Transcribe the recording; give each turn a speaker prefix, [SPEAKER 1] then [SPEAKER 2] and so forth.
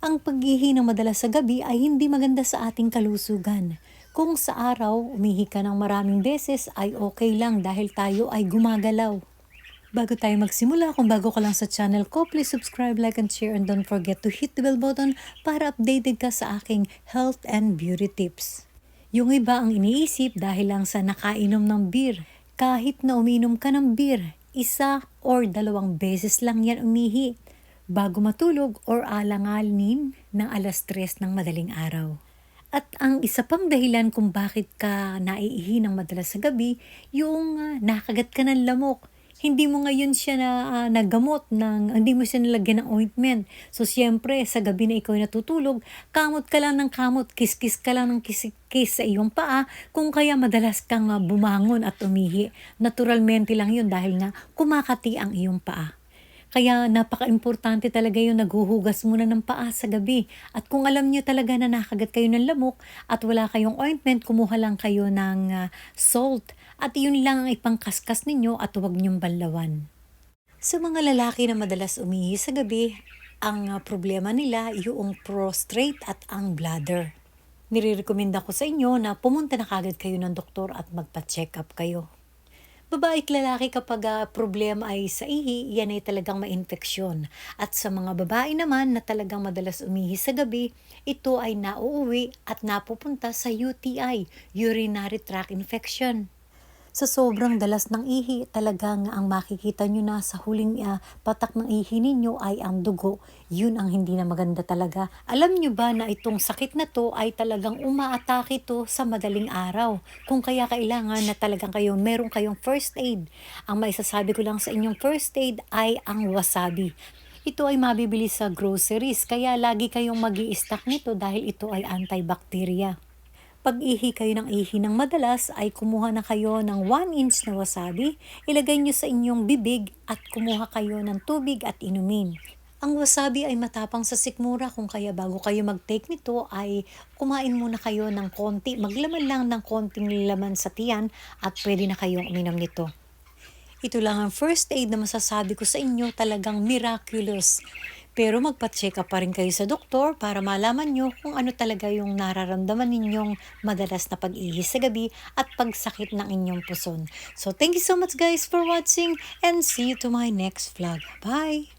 [SPEAKER 1] Ang paghihi ng madalas sa gabi ay hindi maganda sa ating kalusugan. Kung sa araw, umihi ka ng maraming beses ay okay lang dahil tayo ay gumagalaw. Bago tayo magsimula, kung bago ka lang sa channel ko, please subscribe, like, and share, and don't forget to hit the bell button para updated ka sa aking health and beauty tips. Yung iba ang iniisip dahil lang sa nakainom ng beer. Kahit na uminom ka ng beer, isa or dalawang beses lang yan umihi bago matulog or alanganin ng alas 3 ng madaling araw. At ang isa pang dahilan kung bakit ka naiihi ng madalas sa gabi, yung uh, nakagat ka ng lamok. Hindi mo ngayon siya na uh, nagamot ng hindi mo siya nilagyan ng ointment. So siyempre sa gabi na ikaw ay natutulog, kamot ka lang ng kamot, kiskis ka lang ng kiskis sa iyong paa kung kaya madalas kang uh, bumangon at umihi. Naturalmente lang yun dahil nga kumakati ang iyong paa. Kaya napaka-importante talaga yung naghuhugas muna ng paa sa gabi. At kung alam nyo talaga na nakagat kayo ng lamok at wala kayong ointment, kumuha lang kayo ng uh, salt. At yun lang ang ipangkaskas ninyo at huwag nyong banlawan. Sa mga lalaki na madalas umihi sa gabi, ang uh, problema nila yung prostrate at ang bladder. Nirirekomenda ko sa inyo na pumunta na kagad kayo ng doktor at magpa-check up kayo. Babae at lalaki kapag uh, problema ay sa ihi, yan ay talagang ma-infeksyon. At sa mga babae naman na talagang madalas umihi sa gabi, ito ay nauuwi at napupunta sa UTI, urinary tract infection. Sa sobrang dalas ng ihi, talagang ang makikita nyo na sa huling uh, patak ng ihi ninyo ay ang dugo. Yun ang hindi na maganda talaga. Alam nyo ba na itong sakit na to ay talagang umaatake to sa madaling araw. Kung kaya kailangan na talagang kayo, meron kayong first aid. Ang maisasabi ko lang sa inyong first aid ay ang wasabi. Ito ay mabibili sa groceries, kaya lagi kayong mag stock nito dahil ito ay antibacteria. Pag ihi kayo ng ihi ng madalas ay kumuha na kayo ng 1 inch na wasabi, ilagay nyo sa inyong bibig at kumuha kayo ng tubig at inumin. Ang wasabi ay matapang sa sikmura kung kaya bago kayo mag-take nito ay kumain muna kayo ng konti, maglaman lang ng konting laman sa tiyan at pwede na kayong uminom nito. Ito lang ang first aid na masasabi ko sa inyo talagang miraculous. Pero magpa-check up pa rin kayo sa doktor para malaman nyo kung ano talaga yung nararamdaman ninyong madalas na pag-ihi sa gabi at pagsakit ng inyong puson. So thank you so much guys for watching and see you to my next vlog. Bye!